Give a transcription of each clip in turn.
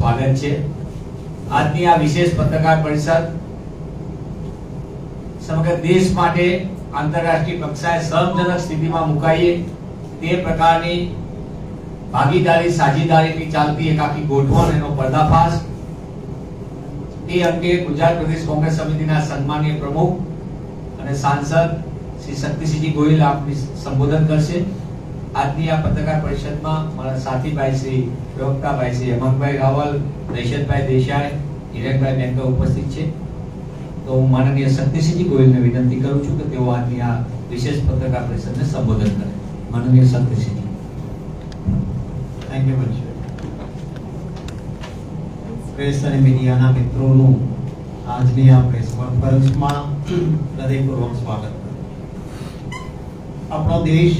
સ્વાગત છે. આજની આ વિશેષ પત્રકાર પરિષદ સમગ્ર દેશ માટે આંતરરાષ્ટ્રીય કક્ષાએ શરમજનક સ્થિતિમાં મુકાઈએ તે પ્રકારની ભાગીદારી સાજીદારીથી ચાલતી એક આખી ગોઠવણ એનો પર્દાફાશ. એ અંગે ગુજરાત પ્રદેશ કોંગ્રેસ સમિતિના સન્માનીય પ્રમુખ અને સાંસદ શ્રી શક્તિસિંહજી ગોહિલ આપની સંબોધન કરશે. આજની આ પત્રકાર પરિષદમાં મારા સાથીભાઈ શ્રી પ્રવક્તાભાઈ શ્રી હેમંતભાઈ રાવલ નૈશદભાઈ દેસાઈ, હિરેનભાઈ બેંકા ઉપસ્થિત છે. તો હું માનનીય શક્તિસિંહજી ગોયલને વિનંતી કરું છું કે તેઓ આજની આ વિશેષ પત્રકાર પરિષદને સંબોધન કરે. માનનીય Shaktisinhji. Thank you much press અને મીડિયાના મિત્રોનું આજની આ પ્રેસ કોન્ફરન્સમાં હૃદયપૂર્વક સ્વાગત આપણો દેશ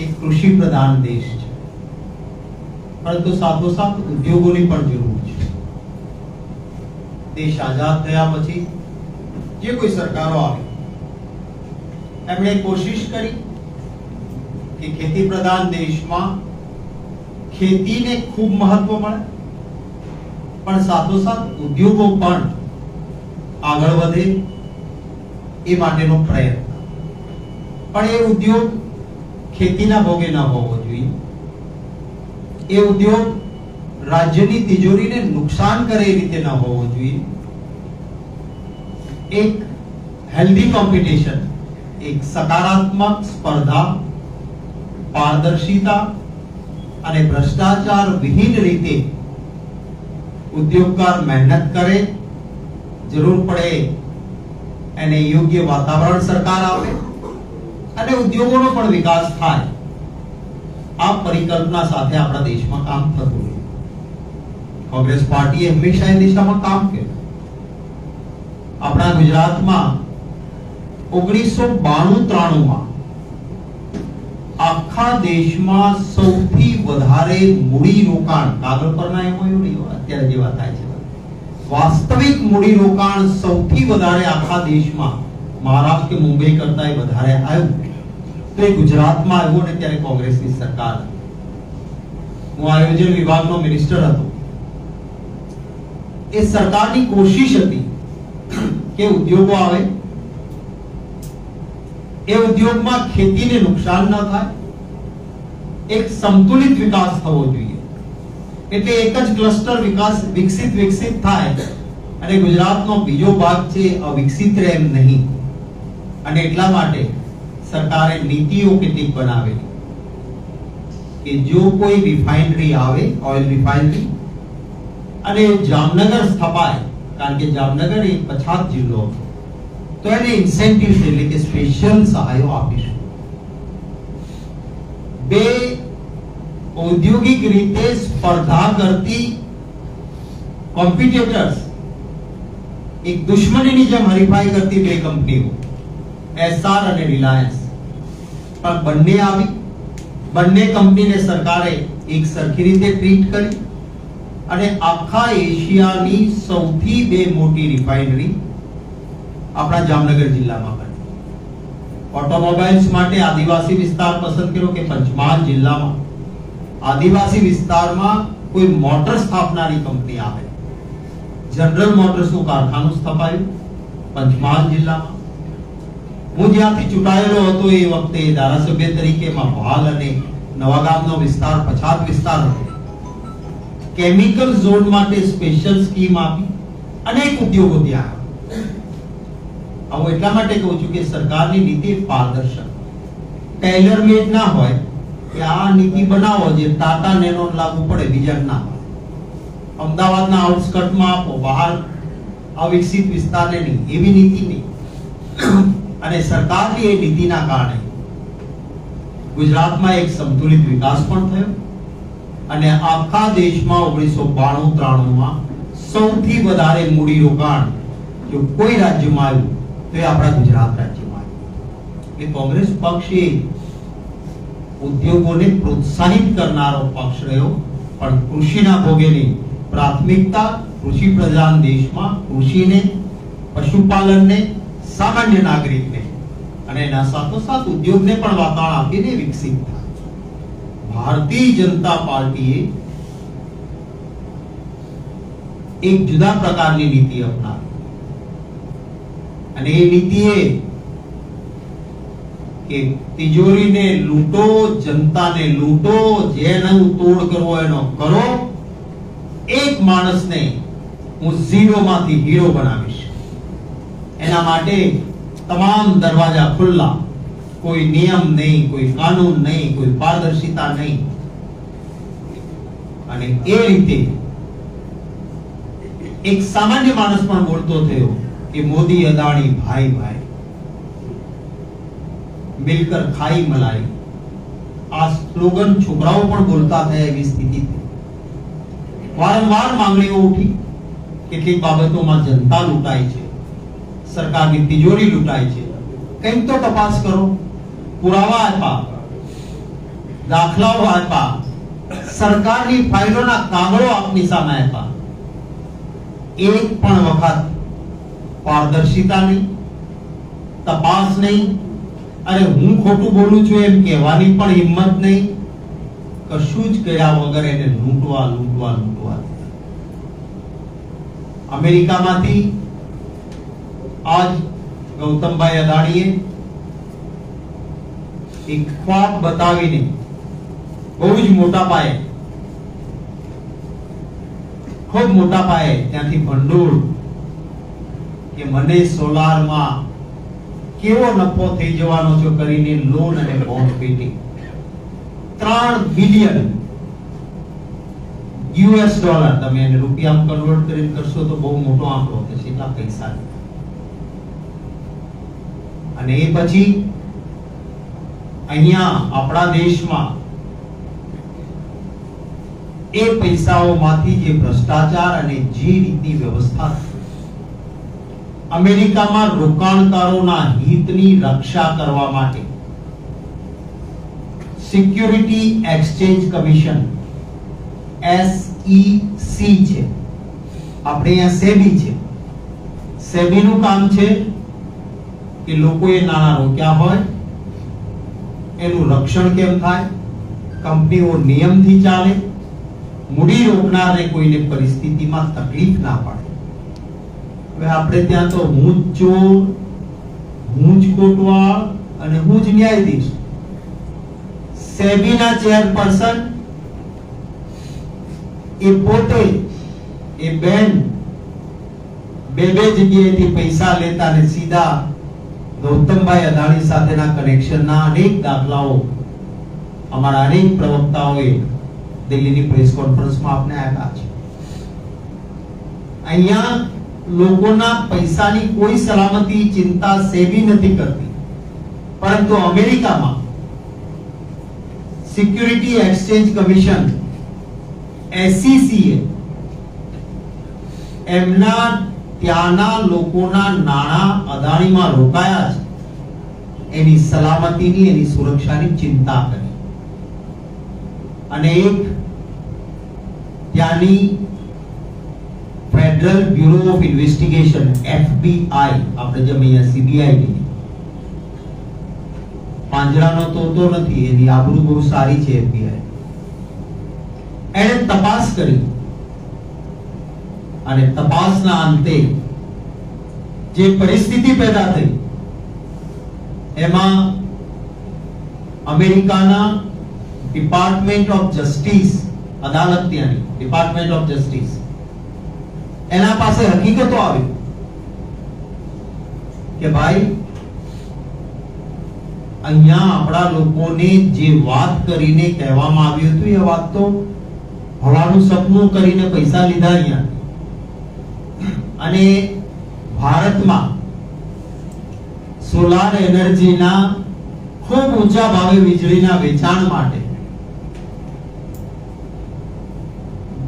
એક કૃષિ પ્રધાન દેશ છે. પરંતુ સાથોસાથ ઉદ્યોગોની પણ જરૂર છે. દેશ આઝાદ થયા પછી જે કોઈ સરકારો આવી, એમણે કોશિશ કરી કે ખેતી પ્રધાન દેશમાં ખેતીને ખૂબ મહત્વ મળે, પણ સાથોસાથ ઉદ્યોગો પણ આગળ વધે એ માટેનો પ્રયત્ન. પણ એ ઉદ્યોગ ખેતીના ભોગે ન હોવો જોઈએ. એ ઉદ્યોગ રાજ્યની તિજોરીને નુકસાન કરે એ રીતે ન હોવો જોઈએ. એક હેલ્ધી કોમ્પિટિશન એક સકારાત્મક સ્પર્ધા, પારદર્શિતા અને ભ્રષ્ટાચાર વિહીન રીતે ઉદ્યોગકાર મહેનત કરે, જરૂર પડે, એને યોગ્ય વાતાવરણ સરકાર આપે. અને ઉદ્યોગોનો પણ વિકાસ થાય. આ પરિકલ્પના સાથે આપણા દેશમાં કામ થતું રહ્યું. કોંગ્રેસ પાર્ટીએ હંમેશા એ દિશામાં કામ કર્યું. આપણા ગુજરાતમાં ઓગણીસો બાણું ત્રાણુંમાં આખા દેશમાં સૌથી વધારે મૂડી રોકાણ, કાગળ પરના એમઓયુ અત્યારે જે વાત થાય છે. વાસ્તવિક મૂડી રોકાણ સૌથી વધારે આખા દેશમાં, મહારાષ્ટ્ર કે મુંબઈ કરતા વધારે આવ્યું. તો એ ગુજરાતમાં આવ્યો ને ત્યારે કોંગ્રેસની સરકાર. હું આયોજન વિભાગનો મિનિસ્ટર હતો. એ સરકારની કોશિશ હતી કે ઉદ્યોગો આવે. એ ઉદ્યોગમાં ખેતીને નુકસાન ન થાય. એક સંતુલિત વિકાસ થવો જોઈએ. એટલે એક જ ક્લસ્ટર વિકાસ વિકસિત વિકસિત થાય અને ગુજરાતનો બીજો ભાગ છે અવિકસિત રહે એમ નહીં. અને એટલા માટે સરકારે નીતિઓ કેટલીક બનાવેલી? કે જો કોઈ રિફાઇનરી આવે ઓઇલ રિફાઇનરી અને જામનગર સ્થપાય, કારણ કે જામનગર એ પછાત જિલ્લો હતો, તો એને ઇન્સેન્ટિવ એટલે કે સ્પેશિયલ સહાયો આપીશું. બે, ઔદ્યોગિક રીતે સ્પર્ધા કરતી કોમ્પિટિટર્સ એક દુશ્મનીની જેમ હરીફાઈ કરતી બે કંપનીઓ, એસઆર અને રિલાયન્સ. પણ બંને આવી. બંને કંપનીને સરકારે એક સરખી રીતે ટ્રીટ કરી. અને આખા એશિયાની સૌથી બે મોટી રિફાઇનરી આપણા જામનગર જિલ્લામાં બની. ઓટોમોબાઈલ્સ માટે આદિવાસી વિસ્તાર પસંદ કર્યો કે પંચમહાલ જિલ્લામાં? આદિવાસી વિસ્તારમાં કોઈ મોટર સ્થાપનારી કંપની આવે? જનરલ મોટર્સનું કારખાનું સ્થપાયું પંચમહાલ જિલ્લામાં. હું જ્યાંથી ચૂંટાયેલો હતો એ વખતે ધારાસભ્ય તરીકે ભાલ અને નવાગામનો વિસ્તાર, પછાત વિસ્તાર હતો. કેમિકલ ઝોન માટે સ્પેશિયલ સ્કીમ આપી અનેક ઉદ્યોગો ત્યાં આવું એટલા માટે કહું છું કે સરકારની નીતિ પારદર્શક. ટેલર મેડ ના હોય કે આ નીતિ બનાવો જે ટાટા નેનો લાગુ પડે, બીજા ના અમદાવાદના આઉટસ્કર્ટમાં આપો, બહાર અવિકસિત વિસ્તારને નહીં, એવી નીતિ નહીં. અને સરકારની એ નીતિના કારણે ગુજરાતમાં એક સંતુલિત વિકાસ પણ થયો અને આખા દેશમાં ઓગણીસો બાણું ત્રાણુંમાં સૌથી વધારે મૂડીરોકાણ જો કોઈ રાજ્યમાં આવ્યું, તો એ આપણા ગુજરાત રાજ્યમાં આવ્યું. એ કોંગ્રેસ પક્ષ ઉદ્યોગોને પ્રોત્સાહિત કરનારો પક્ષ રહ્યો, પણ કૃષિના ભોગેની પ્રાથમિકતા કૃષિ પ્રધાન દેશમાં કૃષિને, પશુપાલનને સામાન્ય નાગરિકને અને એના સાથોસાથ ઉદ્યોગને પણ વાતાવરણ આપીને વિકસિત થાય. ભારતીય જનતા પાર્ટીએ એક જુદા પ્રકારની નીતિ અપનાવી. અને એ નીતિએ કે તિજોરીને લૂંટો, જનતાને લૂંટો જેનો તોડ કરવો એનો કરો. એક માણસને હું ઝીરોમાંથી હીરો બનાવીશ. એના માટે તમામ દરવાજા ખુલ્લા કોઈ નિયમ નહીં કોઈ કાનૂન નહીં કોઈ પારદર્શિતા નહીં અને એ રીતે એક સામાન્ય માણસ પણ બોલતો થયો કે મોદી અદાણી ભાઈ ભાઈ. મિલકર ખાઈ મલાઈ. આ સ્લોગન છોકરાઓ પણ બોલતા થયા એવી સ્થિતિ વારંવાર માંગણીઓ ઉઠી. કેટલીક બાબતોમાં જનતા લૂંટાય છે. સરકારની તિજોરી લૂંટાય છે. કંઈક તો તપાસ કરો. પુરાવા આપા દાખલાઓ આપા સરકારની ફાઇલોના કાગળો આપની સામે આપા એક પણ વખત પારદર્શિતા નહીં, તપાસ નહીં, અરે હું ખોટું બોલું છું એમ કહેવાની પણ હિંમત નહીં. કશું જ કર્યા વગર એને લૂંટવા લૂંટવા લૂંટવા અમેરિકામાંથી આજ ગૌતમભાઈ અદાણીએ એક ખ્વાબ બતાવીને બહુ જ મોટા પાયે, ખૂબ મોટા પાયે ત્યાંથી ભંડોળ કે મને સોલારમાં કેવો નફો થઈ જવાનો છે કરીને લોન અને બોન્ડ પેટી. ત્રણ બિલિયન યુએસ ડોલર તમે એને રૂપિયામાં કન્વર્ટ કરીને કરશો તો બહુ મોટો આંકડો થશે એટલા પૈસા અને એ પછી અહીંયા આપણા દેશમાં એ પૈસાઓમાંથી જે ભ્રષ્ટાચાર અને જે રીતની વ્યવસ્થા અમેરિકામાં રોકાણકારોના હિતની રક્ષા કરવા માટે સિક્યુરિટી એક્સચેન્જ કમિશન એસઈસી છે. આપણે અહીંયા સેબી છે. સેબીનું કામ છે કે લોકોએ નાણાં રોક્યા હોય, એનું રક્ષણ કેમ થાય? કંપનીઓ નિયમથી ચાલે. મૂડી રોકનારને કોઈને પરિસ્થિતિમાં તકલીફ ના પડે. હવે આપણે ત્યાં તો હું જ ચોર, હું જ કોટવાળ અને હું જ ન્યાયાધીશ. સેબીના ચેરપર્સન, એ પોતે, એ બેન, બે બે જગ્યાએથી પૈસા લેતા ને સીધા ગૌતમભાઈ અદાણી સાથેના કનેક્શનના અનેક દાખલાઓ અમારા અનેક પ્રવક્તાઓએ દિલ્હીની પ્રેસ કોન્ફરન્સમાં આપને આપ્યા છે. અહીંયા લોકોના પૈસાની કોઈ સલામતી, ચિંતા સેવી નથી કરતી. પરંતુ અમેરિકામાં સિક્યુરિટી એક્સચેન્જ કમિશન એસસીસીએ એમના ત્યાંના લોકોના નાણાં અદાણીમાં રોકાયા છે. એની સલામતીની, એની સુરક્ષાની ચિંતા કરી. અને એક ત્યાંની Federal Bureau of Investigation FBI આપણે જેમ અહીંયા સીબીઆઈ કહીએ. પાંજરાનો તોતો નથી, એની આબરૂ બહુ સારી છે એફબીઆઈ એણે તપાસ કરી. અને તપાસના અંતે જે પરિસ્થિતિ પેદા થઈ, એમાં અમેરિકાના ડિપાર્ટમેન્ટ ઓફ જસ્ટિસ અદાલત ત્યાંની ડિપાર્ટમેન્ટ ઓફ જસ્ટિસ એના પાસે હકીકતો આવી કે ભાઈ, અહીંયા આપણા લોકોને જે વાત કરીને કહેવામાં આવ્યું હતું એ વાત તો હવાનું સપનું કરીને પૈસા લીધા અહીંયા. અને ભારતમાં સોલાર એનર્જીના ખૂબ ઊંચા ભાવે વીજળીના વેચાણ માટે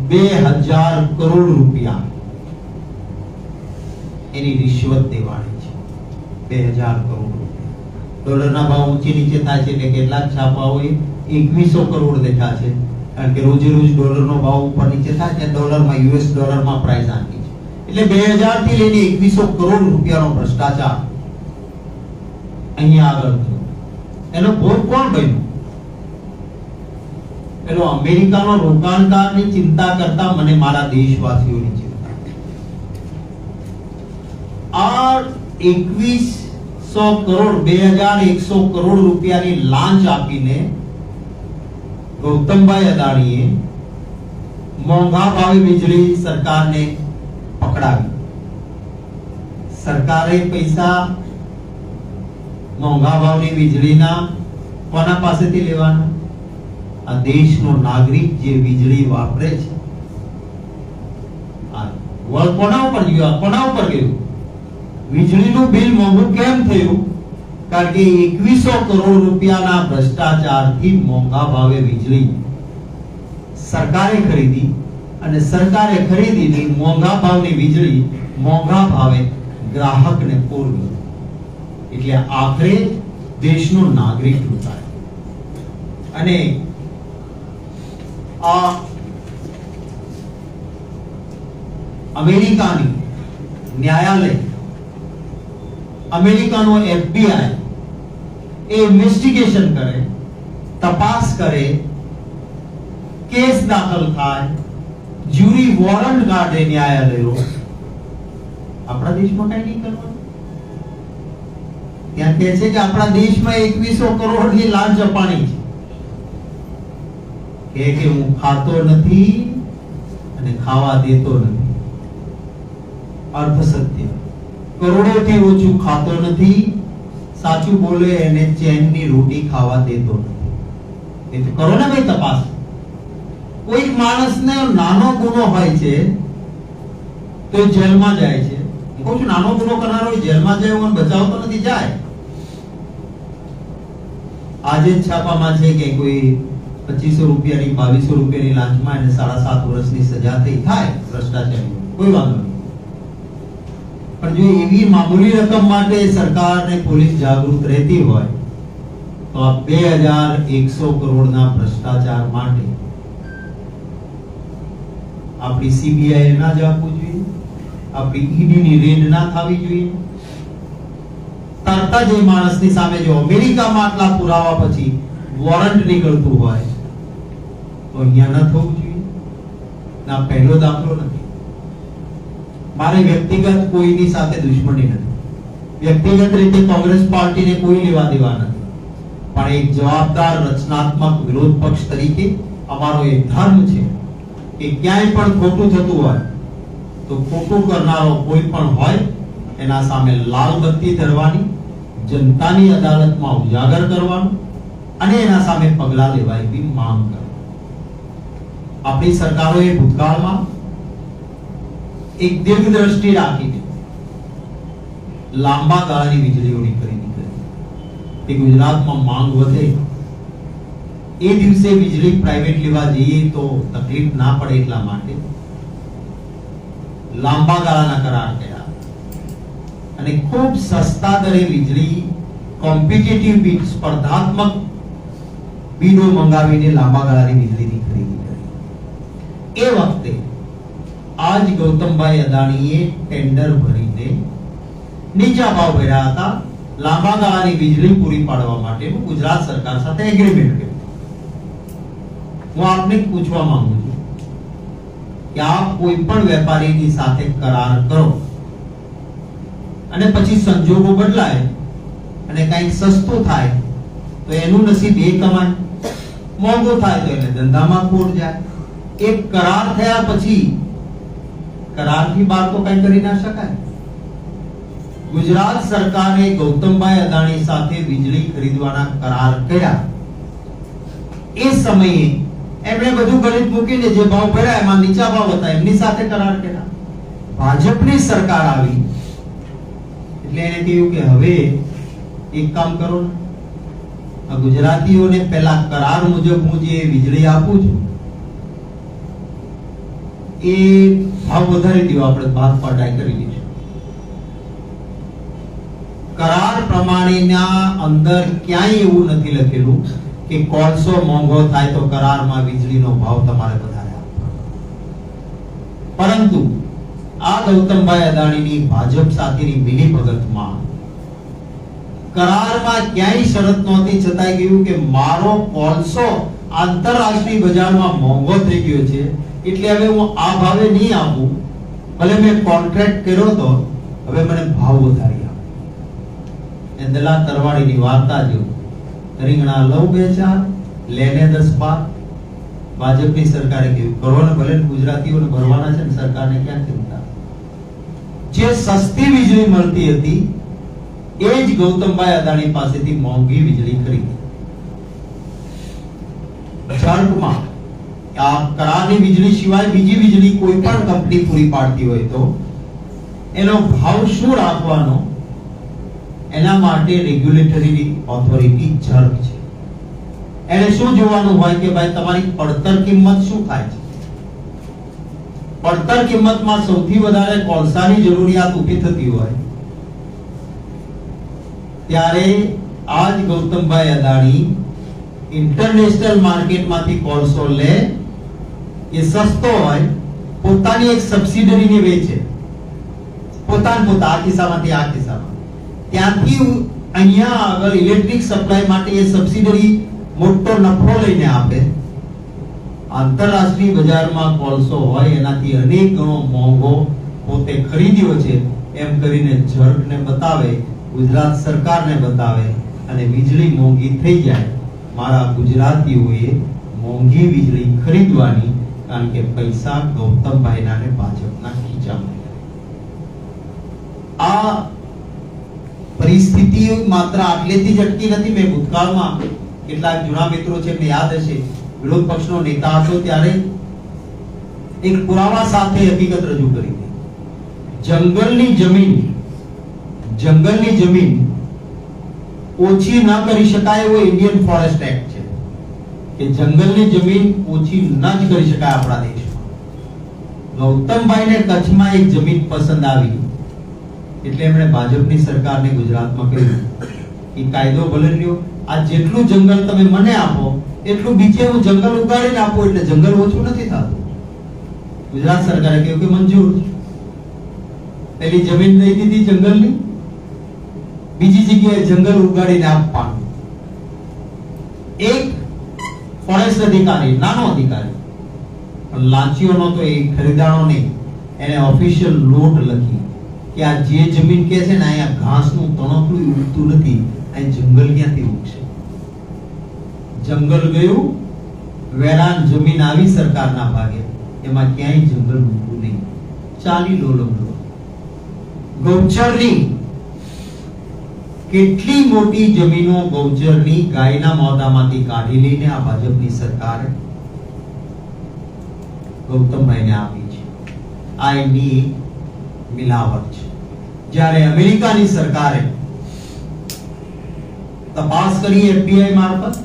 બે હજાર કરોડ રૂપિયા એની રિશ્વત દેવાની છે. બે હજાર કરોડ રૂપિયા. ડોલરના ભાવ ઊંચી નીચે થાય છે એટલે કેટલાક છાપાઓએ એકવીસો કરોડ દેખા છે કારણ કે રોજે રોજ ડોલરનો ભાવ ઉપર નીચે થાય છે ડોલરમાં, યુએસ ડોલરમાં પ્રાઇસ છે એટલે બે હજારથી લઈને એકવીસો કરોડ રૂપિયાનો ભ્રષ્ટાચાર અહીંયા આગળ થયો. એનો ભોગ કોણ બન્યો? એનો અમેરિકાનો રોકાણકારની ચિંતા કરતા મને મારા દેશવાસીઓની ચિંતા. આ એકવીસો કરોડ, બે હજાર એકસો કરોડ રૂપિયાની લાંચ આપીને ગૌતમભાઈ અદાણીએ મોંઘા ભાવે વીજળી સરકારને પકડાવી સરકારે પૈસા મોંઘા ભાવની વીજળીના કોના પાસેથી લેવાના આ દેશનો નાગરિક જે વીજળી વાપરે છે આ વળ કોના ઉપર ગયું કોના ઉપર ગયું વીજળીનું બિલ મોંઘું કેમ થયું કારણ કે એકવીસો કરોડ રૂપિયાના ભ્રષ્ટાચારથી મોંઘા ભાવે વીજળી સરકારે ખરીદી અને સરકારે ખરીદીની મોંઘા ભાવની વીજળી, મોંઘા ભાવે ગ્રાહકને પૂરવી. એટલે આખરે દેશનો નાગરિક લૂંટાય. અને આ અમેરિકાની ન્યાયાલય, અમેરિકાનો એફબીઆઈ એ ઇન્વેસ્ટિગેશન કરે, તપાસ કરે, કેસ દાખલ થાય જ્યુરી વોરંટ કાઢે ન્યાયાલયો આપણા દેશમાં કઈ નહીં કરવાનું. ત્યાં કહે છે કે આપણા દેશમાં એકવીસો કરોડની લાંચ અપાણી છે. કે હું ખાતો નથી અને ખાવા દેતો નથી. અર્થ સત્ય. કરોડોથી ઓછું ખાતો નથી. સાચું બોલે એને ચેનની રોટી ખાવા દેતો નથી. એ તો કરો ને ભાઈ તપાસ કોઈક માણસને નાનો ગુનો હોય છે, તો જેલમાં જાય છે. કહું છું, નાનો ગુનો કરનારો જેલમાં જાય હું બચાવતો નથી, જાય. આજે છાપામાં છે કે કોઈ પચીસો રૂપિયાની, બાવીસો રૂપિયાની લાંચમાં એને સાડા સાત વર્ષની સજા થઈ થાય, ભ્રષ્ટાચારી. કોઈ વાંધો નહીં. પણ જો એવી મામૂલી રકમ માટે સરકાર ને પોલીસ જાગૃત રહેતી હોય, તો આ બે હજાર એકસો કરોડના ભ્રષ્ટાચાર માટે આપણી સીબીઆઈ ના જ આપવું જોઈએ. આપણી ઈડીની રેડ ના થવી જોઈએ. તરત જ એ માણસની સામે જો અમેરિકામાં આટલા પુરાવા પછી વોરંટ નીકળતું હોય, તો અહીંયા ન થવું જોઈએ. ના, પહેલો દાખલો નથી. મારે વ્યક્તિગત કોઈની સાથે દુશ્મની નથી. વ્યક્તિગત રીતે કોંગ્રેસ પાર્ટીને કોઈ લેવા દેવા નથી. પણ એક જવાબદાર, રચનાત્મક વિરોધ પક્ષ તરીકે અમારો એ ધર્મ છે. કે ક્યાંય પણ ખોટું થતું હોય, તો ખોટું કરનારો કોઈ પણ હોય, એના સામે લાલ બત્તી ધરવાની, જનતાની અદાલતમાં ઉજાગર કરવાનું, અને એના સામે પગલા લેવા એવી માંગ કરવાની. આપણી સરકારોએ ભૂતકાળમાં એક દીર્ઘ દ્રષ્ટિ રાખીને લાંબા ગાળાની વીજળીઓની કરી. કે ગુજરાતમાં માંગ વધે. એ દિવસે વીજળી પ્રાઇવેટ લેવા જઈએ તો તકલીફ ના પડે એટલા માટે લાંબા ગાળાના કરાર કર્યા. અને ખૂબ સસ્તા દરે વીજળી કોમ્પિટિટિવ બીડ સ્પર્ધાત્મક બીડો મંગાવીને લાંબા ગાળાની વીજળીની ખરીદી કરી. એ વખતે આજ ગૌતમભાઈ અદાણીએ ટેન્ડર ભરીને નીચા ભાવ ભર્યા હતા. લાંબા ગાળાની વીજળી પૂરી પાડવા માટેનું ગુજરાત સરકાર સાથે એગ્રીમેન્ટ કર્યું. હું આપને પૂછવા માંગુ છું કે આપ કોઈ પણ વેપારીની સાથે કરાર કરો. અને પછી સંજોગો બદલાય અને કંઈક સસ્તું થાય તો એનું નસીબ એ કમાય. મોંઘો થાય તો એને ધંધામાં ખોટ જાય. એક કરાર થયા પછી કરારથી બહાર તો કંઈ કરી ના શકાય. ગુજરાત સરકારે ગૌતમભાઈ અદાણી સાથે વીજળી ખરીદવાના કરાર કર્યા. એ સમયે એમણે બધું ગણિત મૂકીને જે ભાવ ભર્યા, એમાં નીચા ભાવ હતા, એમની સાથે કરાર કર્યા. ભાજપની સરકાર આવી. એટલે એને કહ્યું કે હવે એક કામ કરો ને. ગુજરાતીઓને પહેલા કરાર મુજબ હું જે વીજળી આપું છું, એ ભાવ વધારી દો આપણે ભાગ પાટાઈ કરી દઈશું કરાર પ્રમાણેના અંદર ક્યાંય એવું નથી લખેલું. કે કોલસો મોંઘો થાય તો કરારમાં વીજળીનો ભાવ તમારે વધારે આપવાનો પરંતુ આ ગૌતમભાઈ અદાણીની ભાજપ સાથેની મિલીભગતમાં કરારમાં ક્યાંય શરત નહોતી, છતાંય કહ્યું કે મારો કોલસો આંતરરાષ્ટ્રીય બજારમાં મોંઘો થઈ ગયો છે, એટલે હવે હું આ ભાવે નહીં આપું. ભલે મેં કોન્ટ્રાક્ટ કર્યો તો, હવે મને ભાવ વધારી આપો. એ દલા તરવાડીની વાર્તા જેવું રીંગણા લઉં બે ચાર, લેને દસ બાર ભાજપની સરકારે કહ્યું કરો ભલે ગુજરાતીઓને ભરવાના છે ને સરકારને ક્યાં ચિંતા? જે સસ્તી વીજળી મળતી હતી, એ જ ગૌતમભાઈ અદાણી પાસેથી મોંઘી વીજળી ખરીદી. જળમાં આ કરારની વીજળી સિવાય બીજી વીજળી કોઈ પણ કંપની પૂરી પાડતી હોય તો, એનો ભાવ શું રાખવાનો? એના માટે રેગ્યુલેટરી ઓથોરિટી જર્ક છે. એને શું જોવાનું હોય કે ભાઈ તમારી પડતર કિંમત શું થાય છે? પડતર કિંમતમાં સૌથી વધારે કોલસાની જરૂરિયાત ઊભી થતી હોય, ત્યારે આજ ગૌતમભાઈ અદાણી ઇન્ટરનેશનલ માર્કેટમાંથી કોલસો લે, એ સસ્તો હોય, પોતાની એક સબસિડરીને વેચે. પોતાન પોતા આ ખિસ્સામાંથી આ ત્યાંથી અહીંયા આગળ ઇલેક્ટ્રિક સપ્લાય માટે એ સબસિડરી મોટો નફો લઈને આપે. આંતરરાષ્ટ્રીય બજારમાં કોલસો હોય, એનાથી અનેક ગણો મોંઘો પોતે ખરીદ્યો છે, એમ કરીને જર્કને બતાવે, ગુજરાત સરકારને બતાવે અને વીજળી મોંઘી થઈ જાય. મારા ગુજરાતીઓએ મોંઘી વીજળી ખરીદવાની, કારણ કે પૈસા ગૌતમભાઈના ને ભાજપના ખીચામાં. આ પરિસ્થિતિ માત્ર આટલેથી જ અટકી નથી. મેં ભૂતકાળમાં કેટલાક જૂના મિત્રો છે, એમને યાદ હશે. વિરોધ પક્ષનો નેતા હતો ત્યારે એક પુરાવા સાથે હકીકત રજૂ કરી. જંગલની જમીન જંગલની જમીન ઓછી ન કરી શકાય એવો ઇન્ડિયન ફોરેસ્ટ એક્ટ છે કે જંગલની જમીન ઓછી ન જ કરી શકાય આપણા દેશમાં. ગૌતમભાઈને કચ્છમાં એક જમીન પસંદ આવી. એટલે એમણે ભાજપની સરકારને ગુજરાતમાં કહ્યું કે કાયદો ભલે લ્યો આ જેટલું જંગલ તમે મને આપો, એટલું બીજે હું જંગલ ઉગાડીને આપો, એટલે જંગલ ઓછું નથી થતું. ગુજરાત સરકારે કહ્યું કે મંજૂર. પેલી જમીન દઈ દીધી જંગલની, બીજી જગ્યાએ જંગલ ઉગાડીને આપવાનું. એક ફોરેસ્ટ અધિકારી, નાનો અધિકારી, પણ લાંચીઓનો તો એ ખરીદાણો નહીં, એને ઓફિશિયલ નોટ લખી. કે આ જે જમીન કે છે ને, અહીંયા ઘાસનું તણકડું ઉગતું નથી, અહીં જંગલ ક્યાંથી ઉગશે? જંગલ ગયું, વેરાન જમીન આવી સરકારના ભાગે, એમાં ક્યાંય જંગલ ઉગવું નહીં. ચાલી લો લમડો ગૌચરની કેટલી મોટી જમીનો ગૌચરની ગાયના મોઢામાંથી કાઢી લઈને આ ભાજપની સરકારે ગૌતમભાઈને આપી છે. આ એમની મિલાવટ છે. જ્યારે અમેરિકાની સરકારે તપાસ કરી એફબીઆઈ મારફત,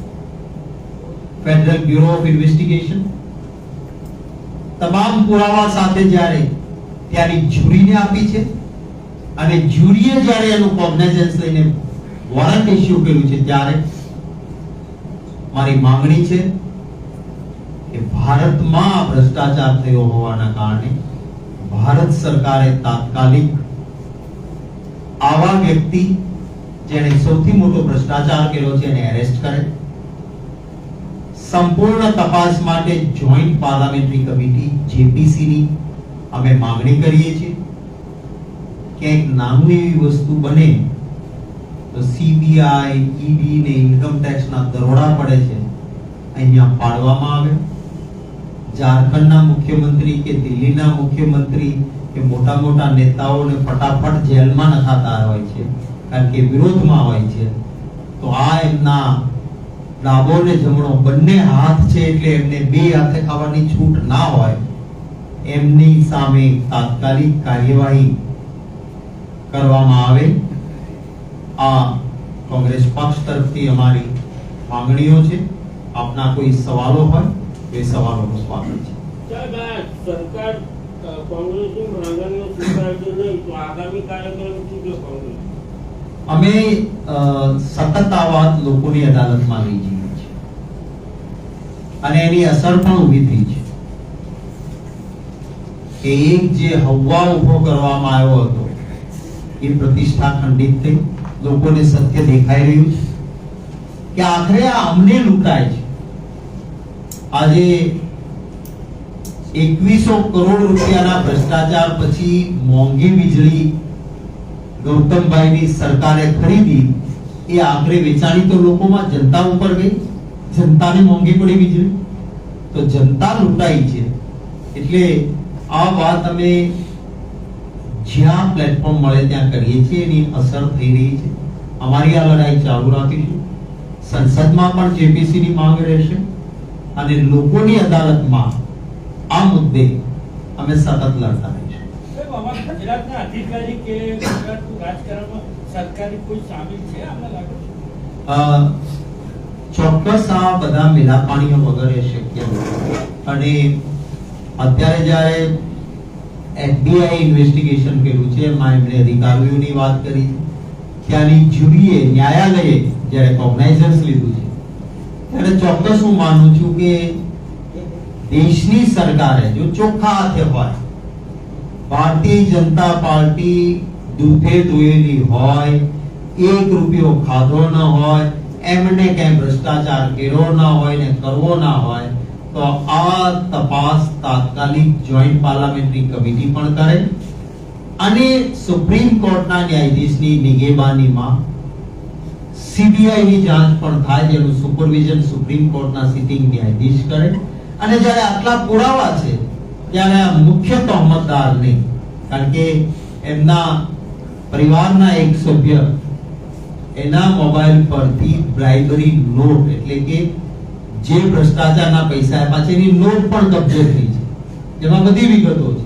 ફેડરલ બ્યુરો ઓફ ઇન્વેસ્ટિગેશન, તમામ પુરાવા સાથે જ્યારે ત્યાંની જ્યુરીને આપી છે, અને જ્યુરીએ જ્યારે એનું કોગ્નેઝન્સ લઈને વોરંટ ઇસ્યુ કર્યું છે, ત્યારે મારી માંગણી છે કે ભારતમાં ભ્રષ્ટાચાર થયો હોવાના કારણે ભારત સરકારે તાત્કાલિક આવા વ્યક્તિ જેણે સૌથી મોટો ભ્રષ્ટાચાર કર્યો છે એને એરેસ્ટ કરે. સંપૂર્ણ તપાસ માટે જોઈન્ટ પાર્લામેન્ટરી કમિટી જેપીસીની અમે માંગણી કરીએ છીએ ક્યાંક નાનું એવી વસ્તુ બને તો સીબીઆઈ ઈડી ને ઇન્કમ ટેક્સના દરોડા પડે છે, અહીંયા પાડવામાં આવે. ઝારખંડના મુખ્યમંત્રી કે દિલ્હીના મુખ્યમંત્રી કે મોટા મોટા નેતાઓને ફટાફટ જેલમાં નખાતા હોય છે, કારણ કે વિરોધમાં હોય છે, તો આ એમના ડાબો ને જમણો બંને હાથ છે એટલે એમને બે હાથે ખાવાની છૂટ ના હોય. એમની સામે તાત્કાલિક કાર્યવાહી કરવામાં આવે. આ કોંગ્રેસ પક્ષ તરફથી અમારી માંગણીઓ છે. આપના કોઈ સવાલો હોય એ સવાલોનું સ્વાગત છે. સરકાર અ, કોંગ્રેસની માંગણીઓ નહીં તો આગામી કાર્યક્રમ શું છે કોંગ્રેસ? અમે સતત આ વાત લોકોની અદાલતમાં લઈ જઈએ છીએ. અને એની અસર પણ ઊભી થઈ છે. કે એક જે હવા ઊભો કરવામાં આવ્યો હતો એ પ્રતિષ્ઠા ખંડિત થઈ. લોકોને સત્ય દેખાઈ રહ્યું છે. કે આખરે આ અમને લૂંટાય છે. આજે એકવીસો કરોડ રૂપિયાના ભ્રષ્ટાચાર પછી મોંઘી વીજળી ગૌતમભાઈની સરકારે ખરીદી, એ આખરે વેચાણી તો લોકોમાં જનતા ઉપર ગઈ. જનતાને મોંઘી પડી વીજળી. તો જનતા લૂંટાઈ છે. એટલે આ વાત અમે જ્યાં પ્લેટફોર્મ મળે ત્યાં કરીએ છીએ, એની અસર થઈ રહી છે. અમારી આ લડાઈ ચાલુ રાખીશું. સંસદમાં પણ જેપીસીની માંગ રહેશે. અને લોકોની અદાલતમાં આ મુદ્દે અમે સતત લડતા રહીશું. ગુજરાતના અધિકારી કે ગુજરાતનું રાજકારણમાં સરકારી કોઈ સામેલ છે અમને લાગે? છે ચોક્કસ આ બધા મિલાપાણીઓ વગર એ શક્ય નથી. અને અત્યારે જ્યારે એફબીઆઈ ઇન્વેસ્ટિગેશન કર્યું છે એમાં એમણે અધિકારીઓની વાત કરી ત્યાંની જ્યુરીએ ન્યાયાલયે જ્યારે કોગ્નાઇઝન્સ લીધું છે ચોક્કસ હું માનું છું કે દેશની સરકારે જો ચોખ્ખા હાથે હોય, ભારતીય જનતા પાર્ટી દૂધે ધોયેલી હોય, એક રૂપિયો ખાધો ન હોય, એમને ક્યાંય ભ્રષ્ટાચાર કર્યો ના હોય ને કરવો ના હોય, તો આ તપાસ તાત્કાલિક જોઈન્ટ પાર્લામેન્ટરી કમિટી પણ કરે. અને સુપ્રીમ કોર્ટના ન્યાયાધીશની નિગેબાનીમાં સીબીઆઈ ની જાંચ પણ થાય જેનું સુપરવિઝન સુપ્રીમ કોર્ટના સિટિંગ ન્યાયાધીશ કરે. અને જ્યારે આટલા પુરાવા છે, ત્યારે આ મુખ્ય તહોમતદાર નહીં કારણ કે એમના પરિવારના એક સભ્ય, એના મોબાઈલ પરથી બ્રાઇબરી નોટ એટલે કે જે ભ્રષ્ટાચારના પૈસા આપ્યા છે, એની નોટ પણ કબજે થઈ છે. જેમાં બધી વિગતો છે.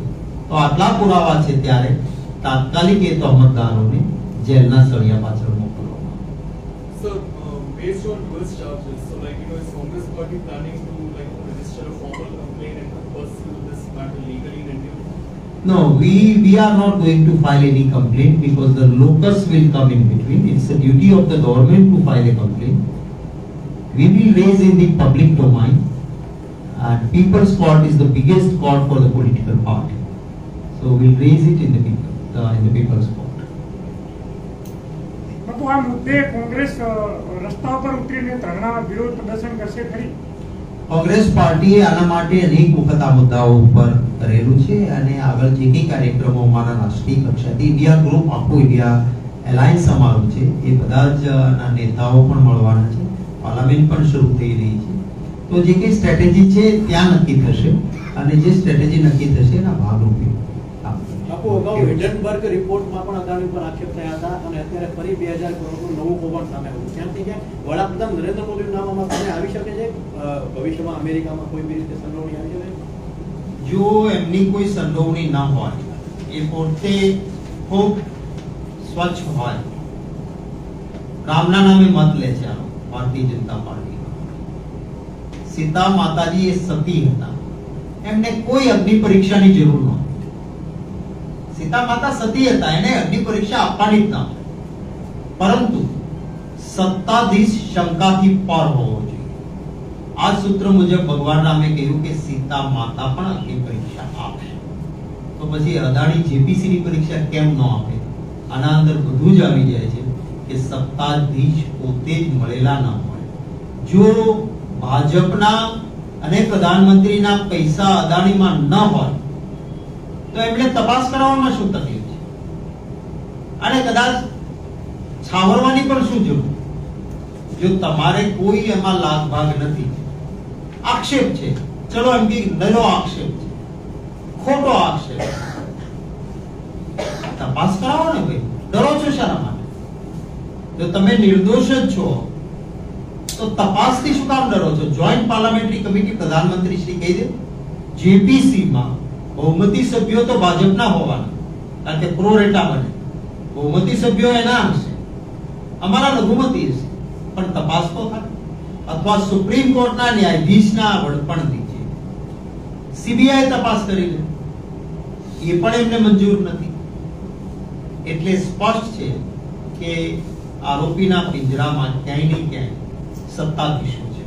તો આટલા પુરાવા છે ત્યારે તાત્કાલિક એ તોહમતદારોને જેલના સળિયા પાછળ based on those charges, so like, you know, is Congress party planning to like register a formal complaint and pursue this matter legally in India? No, we, we are not going to file any complaint because the locus will come in between. It's the duty of the government to file a complaint. We will raise in the public domain. And people's court is the biggest court for the political party. So we'll raise it in the people, uh, in the people's court. પરંતુ આ મુદ્દે કોંગ્રેસ રસ્તા પર ઉતરીને ધરણા વિરોધ પ્રદર્શન કરશે ખરી? કોંગ્રેસ પાર્ટીએ આના માટે અનેક વખત આ મુદ્દાઓ ઉપર કરેલું છે અને આગળ જે કંઈ કાર્યક્રમો અમારા રાષ્ટ્રીય કક્ષાથી ઇન્ડિયા ગ્રુપ, આખું ઇન્ડિયા એલાયન્સ અમારું છે. એ બધા જ નેતાઓ પણ મળવાના છે. પાર્લામેન્ટ પણ શરૂ થઈ રહી છે. તો જે કંઈ સ્ટ્રેટેજી છે, ત્યાં નક્કી થશે અને જે સ્ટ્રેટેજી નક્કી થશે એના ભાગરૂપે. બાપુ અગાઉ હિડનબર્ગ રિપોર્ટમાં પણ અદાણી પર આક્ષેપ થયા હતા અને અત્યારે ફરી બે હજાર કરોડનું નવું કૌભાંડ સામે આવ્યું ક્યાંથી ક્યાંક વડાપ્રધાન નરેન્દ્ર મોદીનું નામ આમાં સામે આવી શકે છે? ભવિષ્યમાં અમેરિકામાં કોઈ બી રીતે સંડોવણી આવી શકે? જો એમની કોઈ સંડોવણી ના હોય, એ પોતે ખૂબ સ્વચ્છ હોય. રામના નામે મત લે છે ભારતીય જનતા પાર્ટી સીતા માતાજી એ સતી હતા. એમને કોઈ અગ્નિ પરીક્ષાની જરૂર નહોતી સીતા માતા સતી હતા, એને અગ્નિ પરીક્ષા આપવાની જ ના પરંતુ સત્તાધીશ શંકાથી પર હોવો જોઈએ. આ સૂત્ર મુજબ ભગવાન રામે કહ્યું કે સીતા માતા પણ અગ્નિ પરીક્ષા આપશે. તો પછી અદાણી જેપીસી ની પરીક્ષા કેમ ન આપે? આના અંદર બધું જ આવી જાય છે કે સત્તાધીશ પોતે જ મળેલા ન હોય. જો ભાજપના અને પ્રધાનમંત્રીના પૈસા અદાણીમાં ન હોય તો એમને તપાસ કરાવવામાં શું તકલીફ છે? અને કદાચ છાવરવાની પણ શું જરૂર? જો તમારે કોઈ એમાં લાગ ભાગ નથી, આક્ષેપ છે. ચલો એમ કે નયો આક્ષેપ છે. ખોટો આક્ષેપ તપાસ કરાવો ને ભાઈ. ડરો છો શાના માટે? જો તમે નિર્દોષ જ છો, તો તપાસથી શું કામ ડરો છો? જોઈન્ટ પાર્લામેન્ટરી કમિટી પ્રધાનમંત્રી શ્રી કહી દે જેપીસી માં બહુમતી સભ્યો તો ભાજપના હોવાના. કારણ કે પ્રોરેટા બને. બહુમતી સભ્યો એના હશે અમારા લઘુમતી હશે. પણ તપાસ તો થાય. અથવા સુપ્રીમ કોર્ટના ન્યાયાધીશના વડપણથી છે સીબીઆઈ તપાસ કરી લે. એ પણ એમને મંજૂર નથી. એટલે સ્પષ્ટ છે કે આરોપીના પિંજરામાં ક્યાંય ને ક્યાંય સત્તાધીશો છે.